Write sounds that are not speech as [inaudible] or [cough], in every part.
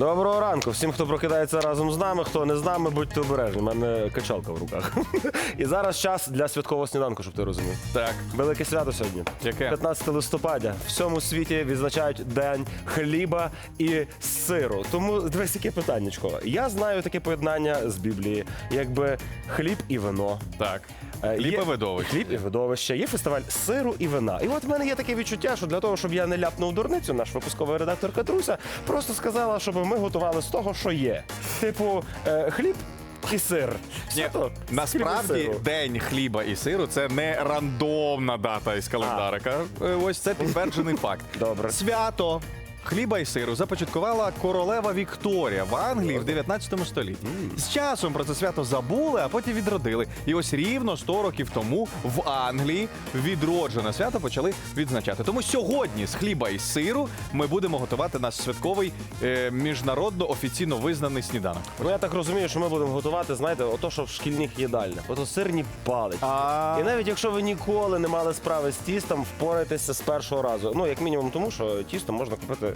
Доброго ранку всім, хто прокидається разом з нами, хто не з нами, будьте обережні. У мене качалка в руках. [laughs] І зараз час для святкового сніданку, щоб ти розумів. Так. Велике свято сьогодні. Яке? 15 листопада. В всьому світі відзначають День хліба і сиру. Тому дивись, яке питаннячко. Я знаю таке поєднання з Біблії, якби хліб і вино. Так. Е, і видовище. І видовище. Є фестиваль сиру і вина. І от в мене є таке відчуття, що для того, щоб я не ляпнув дурницю, наш випусковий редактор Катруся просто сказала, щоб ми готували з того, що є. Типу, е, хліб і сир. Ні, насправді Хліб і сиру. день хліба і сиру це не рандомна дата із календарика. Е, Ось це підтверджений факт. Добре. Свято. Хліба і сиру започаткувала королева Вікторія в Англії в 19 столітті. З часом про це свято забули, а потім відродили. І ось рівно 100 років тому в Англії відроджене свято почали відзначати. Тому сьогодні з хліба і сиру ми будемо готувати наш святковий е, міжнародно офіційно визнаний сніданок. Ну я так розумію, що ми будемо готувати, знаєте, ото, що в шкільних їдальнях, ото сирні палички. А. І навіть якщо ви ніколи не мали справи з тістом, впорайтеся з першого разу. Ну, як мінімум, тому що тісто можна купити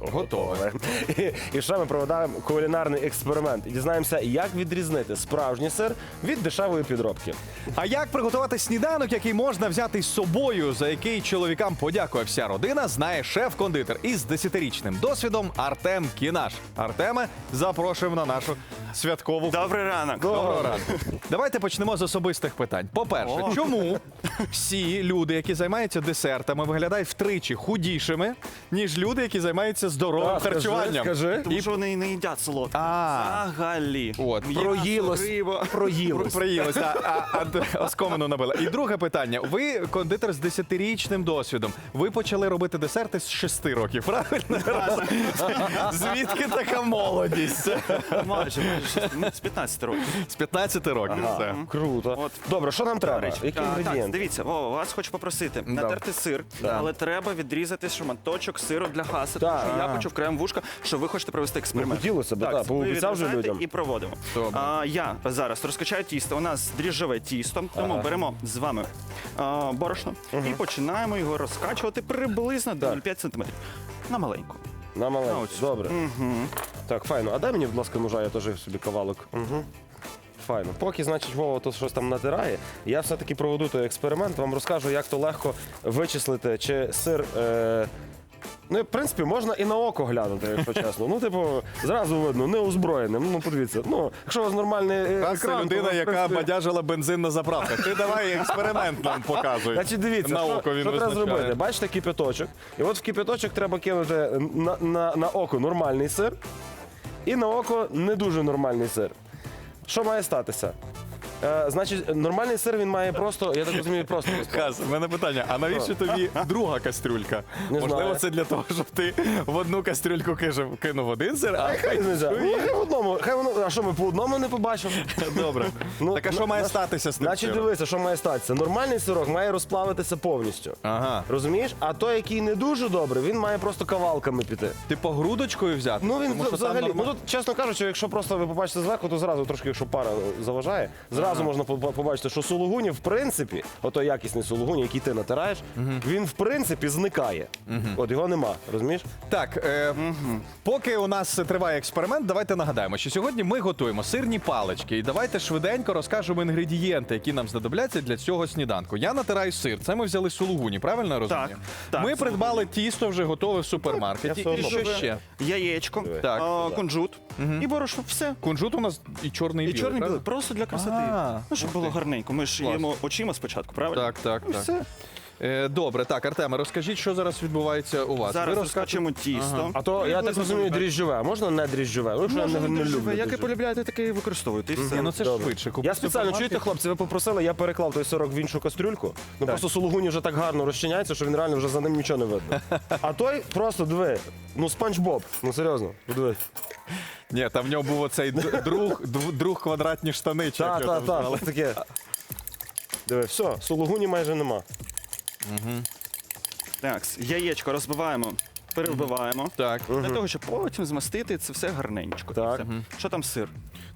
готове. І, і ще ми проведемо кулінарний експеримент і дізнаємося, як відрізнити справжній сир від дешевої підробки. А як приготувати сніданок, який можна взяти з собою, за який чоловікам подякує вся родина, знає шеф-кондитер із 10-річним досвідом Артем Кінаш. Артеме, запрошуємо на нашу святкову. Добрий ранок. Доброго ранку. Давайте почнемо з особистих питань. По-перше, О. чому всі люди, які займаються десертами, виглядають втричі худішими, ніж люди, які займаються здоровим А, скажи, харчуванням? скажи. Тому що вони не їдять солодке. А. Взагалі. От, М'ясо, проїлось. риба. Проїлось. Приїлось, а, а, а оскомину набила. І друге питання. Ви кондитер з 10-річним досвідом. Ви почали робити десерти з 6 років, правильно? [laughs] Звідки така молодість? Майже, майже. Ну, З 15 років. З 15 років. все. Круто. От. Добре, що нам треба? Речі. Які А, Так, інгредієнти? дивіться, Вова, вас хочу попросити Да. натерти сир, але треба відрізати шматочок сиру для хаси. Так. Тому що я почув краєм вушка, що ви хочете провести експеримент. Ну, хотілося б, так, пообіцяв же людям. І проводимо. Добре. А, я зараз розкачаю тісто. У нас дріжджове тісто, тому беремо з вами а, борошно і починаємо його розкачувати приблизно до 0,5 см. На маленьку. На маленьку. На. Добре. Так, файно. А дай мені, будь ласка, ножа, я теж собі кавалок. Угу. Файно. Поки, значить, Вова тут щось там натирає, я все-таки проведу той експеримент, вам розкажу, як то легко вичислити, чи сир. Е... Ну, в принципі, можна і на око глянути, якщо чесно. Ну, типу, зразу видно, неозброєним. Ну, подивіться. Ну, якщо у вас нормальний е, екран, Це то людина, ви, в яка принципі, бадяжила бензин на заправках. Ти давай експеримент нам показуй. Значить, дивіться, на що, око він що треба визначає. зробити? Бачите кипяточок. І от в кипяточок треба кинути на, на, на око нормальний сир і на око не дуже нормальний сир. Що має статися? Е, значить, нормальний сир він має просто, я так розумію, просто. [laughs] Хас, в мене питання: а навіщо тобі друга кастрюлька? Не Можливо, знаю. це для того, щоб ти в одну кастрюльку кижив- кинув один сир, а Хай різниця. Ну, хай в одному, хай воно, а що ми по одному не побачимо? [laughs] добре. Ну, Так а що ну, має на- статися з тим Значить, сиром? дивися, що має статися. Нормальний сирок має розплавитися повністю. Ага. Розумієш? А той, який не дуже добре, він має просто кавалками піти. Ти по грудочкою взяти? Ну він Тому що там взагалі, ну нормально. тут, чесно кажучи, якщо просто ви побачите зверху, то зразу трошки, якщо пара заважає, зразу можна поб- побачити, що сулугуні, в принципі, ото якісний сулугуні, який ти натираєш, він в принципі зникає. От його нема, розумієш? Так, е, поки у нас триває експеримент, давайте нагадаємо, що сьогодні ми готуємо сирні палички. І давайте швиденько розкажемо інгредієнти, які нам знадобляться для цього сніданку. Я натираю сир. Це ми взяли сулугуні, правильно я розумію? Так, так, Ми придбали тісто вже готове в супермаркеті. я все І одно. що ще? Яєчко, Так. а, кунжут і борошно. Все. Кунжут у нас і чорний і білий. чорний білий, просто для красоти. А, ну, щоб було гарненько. Ми ж Клас. їмо очима спочатку, правильно? Так, так, І так. все. Е, добре, так, Артеме, розкажіть, що зараз відбувається у вас. Зараз Ви розкачуємо тісто. А то я так Приблизно розумію, так. дріжджове, а можна не дріжджове? Ну, що я не, Можна не дріжджове, люблю. Як і дріжджове. полюбляєте, таке і використовуєте. І все. Ні, ну це ж Добре. швидше. Я спеціально, супермаркет. чуєте, хлопці, ви попросили, я переклав той сирок в іншу кастрюльку. Ну просто сулугуні вже так гарно розчиняється, що він реально вже за ним нічого не видно. [laughs] А той просто диви, ну спанч Боб, ну серйозно, подивись. Ні, там в нього був оцей д- друг, дв- друг квадратні штани. чи як Так, його так, там так, звали. таке. Диви, все, сулугуні майже нема. Так, яєчко розбиваємо перебиваємо. Так. Для того, щоб потім змастити це все гарненько. Так. Все. Що там сир?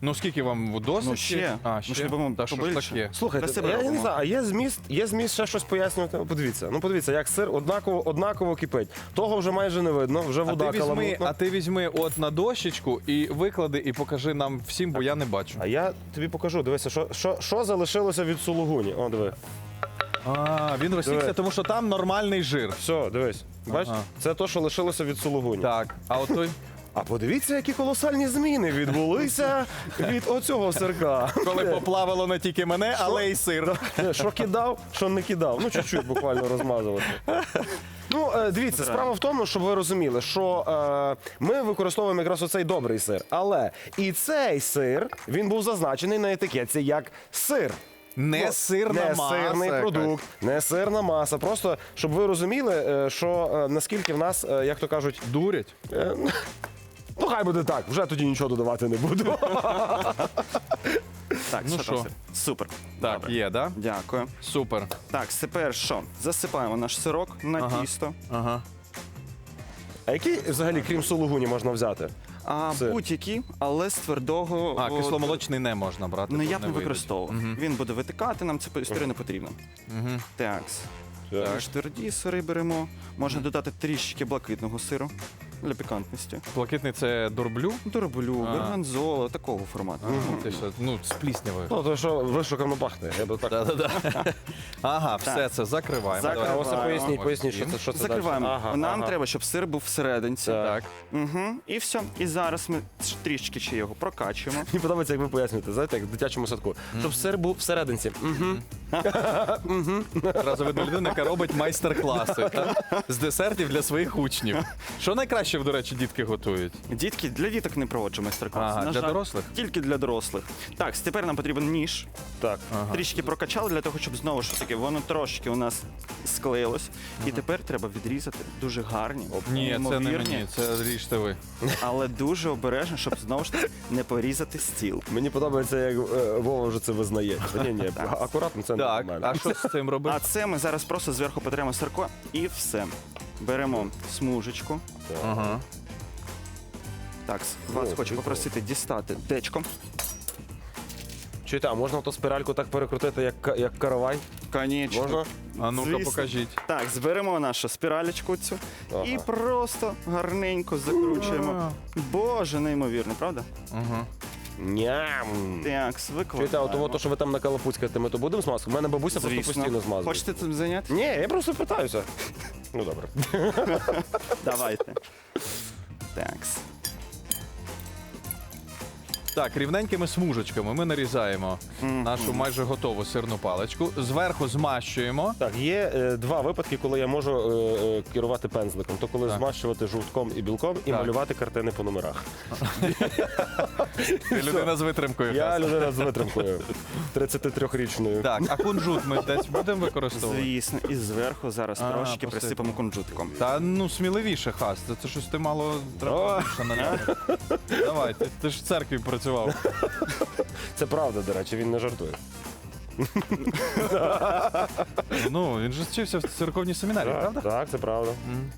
Ну скільки вам досить? Ну, ще. А, Ну, ще? щоб вам Та що ж побільше. таке? Слухайте, Для себе я не робимо. знаю, а є зміст, є зміст ще щось пояснювати. Ну, Подивіться, ну подивіться, як сир однаково, однаково кипить. Того вже майже не видно, вже А вода ти, візьми, каламутна. а ти візьми от на дощечку і виклади, і покажи нам всім, бо я не бачу. А я тобі покажу, дивися, що, що, що залишилося від сулугуні. О, диви. А, він розсікся, Диви. тому що там нормальний жир. Все, дивись. Бач, Ага. це то, що лишилося від сулугуні. Так, а от той, А подивіться, які колосальні зміни відбулися від оцього сирка. коли поплавило не тільки мене, але й сир. Що кидав, що не кидав. Ну, чуть-чуть буквально розмазувати. Ну, е, дивіться, справа в тому, щоб ви розуміли, що е, ми використовуємо якраз оцей добрий сир. Але і цей сир він був зазначений на етикетці як сир. Не Ну, сирна не маса. сирний якась. продукт, не сирна маса. Просто щоб ви розуміли, е, що е, наскільки в нас, е, як то кажуть, Дурять. е, ну хай буде так, вже тоді нічого додавати не буду. [laughs] Так, Ну що там що? сир? Супер. Так, Добре. є, да? Дякую. Супер. Так, тепер що? Засипаємо наш сирок на Ага. тісто. Ага. А який взагалі, крім сулугуні, можна взяти? А Сир. будь-які, але з твердого. А, от, кисломолочний не можна брати. Ну я б не вийде. використовував. Він буде витикати, нам це історія не потрібно. Мгм. Так. Більш тверді сири беремо. Можна додати трішки блакитного сиру для пікантності. Блакитний це дурблю. Дороблю, А. горгонзола, такого формату. Ти що, ну, з пліснявою. Ну, то що вишукано пахне. Я би так. [laughs] Ага, все це закриваємо. Закриваємо. А ось поясніть, поясніть, що це що це Закриваємо. далі? Ага, Нам ага. треба, щоб сир був всерединці. Так. Угу. І все. І зараз ми трішки ще його прокачуємо. Мені подобається, як ви пояснюєте, знаєте, як в дитячому садку. Щоб сир був всерединці. Угу. [laughs] Одразу видно людина, яка робить майстер-класи з десертів для своїх учнів. Що найкраще, до речі, дітки готують? Дітки для діток не проводжу майстер-класи. Ага, На для жаль, дорослих? Тільки для дорослих. Так, тепер нам потрібен ніж. Так. Трішки прокачали для того, щоб знову ж таки воно трошки у нас склеїлось. І тепер треба відрізати дуже гарні, Ні, це не неймовірні, мені, це ріжте ви. але дуже обережно, щоб знову ж таки не порізати стіл. Мені подобається, як е, Вова вже це визнає. [laughs] Ні, ні, акуратно це не Так, нормально. а що з цим робити? А це ми зараз просто зверху потремо сирко і все. Беремо смужечку. Ага. Так, вас О, хочу прикол. попросити дістати дечко. Чуєте, а можна ту спіральку так перекрутити, як, ка- як каравай? Конечно. Можна? А ну-ка Звісно. покажіть. Так, зберемо нашу спіралечку цю Ага. і просто гарненько закручуємо. Боже, неймовірно, правда? Ага. Ням. Так, Чуєте, а викладаємо. то, що ви там накалапуцькаєте, ми то будемо смазку? У мене бабуся просто постійно змазує. Хочете цим зайняти? Ні, я просто питаюся. Ну добре. [laughs] Давайте. Так. Так, рівненькими смужечками ми нарізаємо нашу майже готову сирну паличку. Зверху змащуємо. Так, є е, два випадки, коли я можу е, е, керувати пензликом. То коли Так. змащувати жовтком і білком і Так. малювати картини по номерах. [laughs] Ти людина з витримкою. Я людина з витримкою. 33-річною. Так, а кунжут ми десь будемо використовувати? Звісно, і зверху зараз А, трошки посипемо. присипемо кунжутком. Та ну сміливіше, хас. Це, це щось ти мало більше наляти. Давай, ти, ти ж в церкві працював. Це правда, до речі, він не жартує. Ну, він же вчився в церковній семінарії, правда? Так, це правда. Мгм.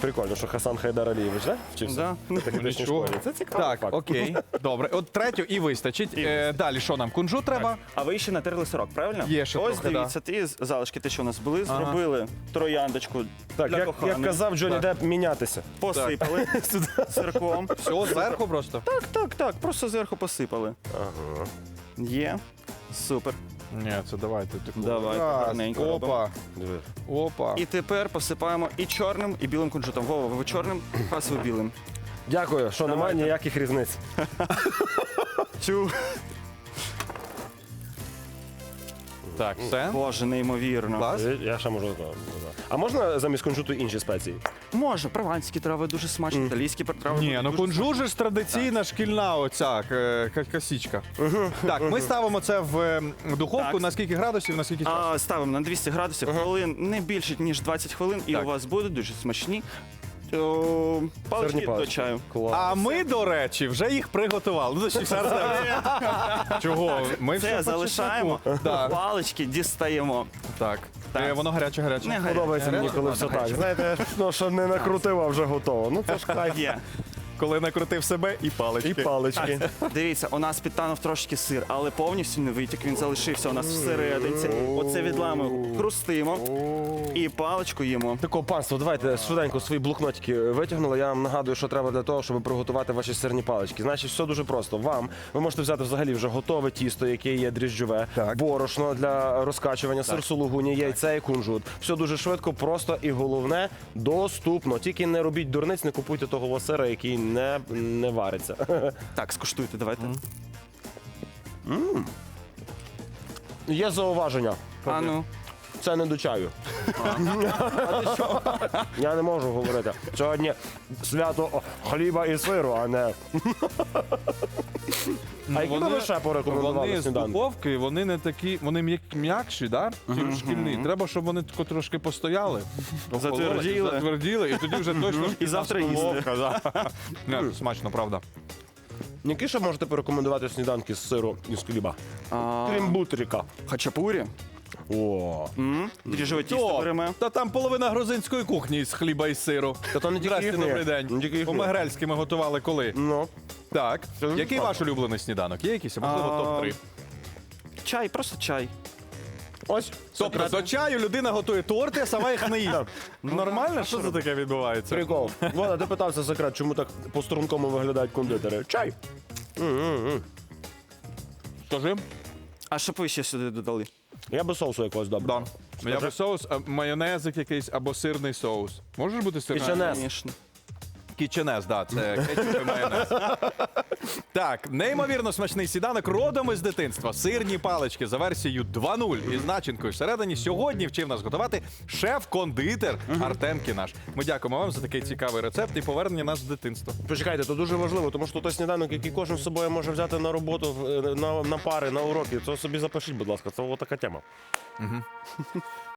Прикольно, що Хасан Хайдар Алієвич, так? Вчився? Да. В технічній Нічого. школі. Це цікаво. Так, факт. окей. Добре. От третю і вистачить. І Е, далі що нам? Кунжут треба? А ви ще натерли сирок, правильно? Є ще Ось трохи, дивіться, ті залишки, те, що у нас були, Ага. зробили трояндочку Так, для як, коханої. як казав Джонні Так. Депп, мінятися. Посипали [laughs] сирком. Все, зверху просто. Так, так, так, просто зверху посипали. Ага. Є. Супер. Ні, це давайте. таку. Давайте, Раз, гарненько Опа, Диви. опа. І тепер посипаємо і чорним, і білим кунжутом. Вова, ви чорним, пас ви білим. Дякую, що немає Давайте. ніяких різниць. [laughs] Чу. Так, все. Боже, неймовірно. Клас. Я ще можу. А можна замість кунжуту інші спеції? Можна, прованські трави дуже смачні, італійські трави. Ні, ну кунжут же ж традиційна шкільна оця е, ка- косічка. Так, ми ставимо це в е, духовку Так. на скільки градусів, на скільки часу? А, ставимо на 200 градусів хвилин, не більше ніж 20 хвилин, і Так. у вас будуть дуже смачні О, Палички Сирні до чаю. Клас. А ми, до речі, вже їх приготували. Ну, точніше, Чого? Ми все Це залишаємо, чесноку. Палички дістаємо. Так. Так. Е, Воно гаряче, гаряче. Не гаряче. Подобається мені, коли все так. Знаєте, ну що не накрутив, а вже готово. Ну це ж кайф. Є. Коли накрутив себе і палички. І палички. [laughs] Дивіться, у нас підтанув трошки сир, але повністю не витік. Він залишився у нас всерединці. Оце відламуємо, хрустимо і паличку їмо. Тако, панство, давайте швиденько свої блокнотики витягнули. Я вам нагадую, що треба для того, щоб приготувати ваші сирні палички. Значить, все дуже просто. Вам ви можете взяти взагалі вже готове тісто, яке є дріжджове, Так. борошно для розкачування, сир сулугуні, яйця і кунжут. Все дуже швидко, просто і головне доступно. Тільки не робіть дурниць, не купуйте того сира, який не, не вариться. [laughs] Так, скуштуйте, давайте. Є зауваження. А ну. Це не до чаю. [laughs] Я не можу говорити. Сьогодні свято хліба і сиру, а не. А які ви ще порекомендували Вони з сніданки? духовки, вони не такі, вони м'як- м'якші, да? Ті шкільні. Треба, щоб вони тако трошки постояли. охололи, Затверділи. Затверділи, і тоді вже точно І завтра їсти. їсти. [laughs] Не, смачно, правда. Які ще можете порекомендувати сніданки з сиру і з хліба? А, Крім бутеріка. Хачапурі. О. М, тісто беремо. та там половина грузинської кухні з хліба і сиру. Та то не тільки добрий день. Не тільки їхнє. У Мегрельській ми готували коли? Ну. Так. Це дуже Який ваш улюблений сніданок? Є якийсь, можливо, А, топ-3? Чай, просто чай. Ось. Тобто до чаю людина готує торти, а сама їх не їсть. Нормально? Що це таке відбувається? Прикол. Вона, ти питався секрет, чому так по-стрункому виглядають кондитери. Чай. Скажи. А що ви ще сюди додали? Я би соусу якогось добре. Да. Я би соус, а, майонезик якийсь або сирний соус. Можеш бути сирний? Кіченез. Звісно. Кіченез, да, це кетчуп і майонез. Так, неймовірно смачний сніданок родом із дитинства. Сирні палички за версією 2.0 із начинкою всередині. Сьогодні вчив нас готувати шеф-кондитер Артем Кінаш. Ми дякуємо вам за такий цікавий рецепт і повернення нас в дитинство. Почекайте, то дуже важливо, тому що той сніданок, який кожен з собою може взяти на роботу, в- на, на пари, на уроки, то собі запишіть, будь ласка, це така тема. [laughs]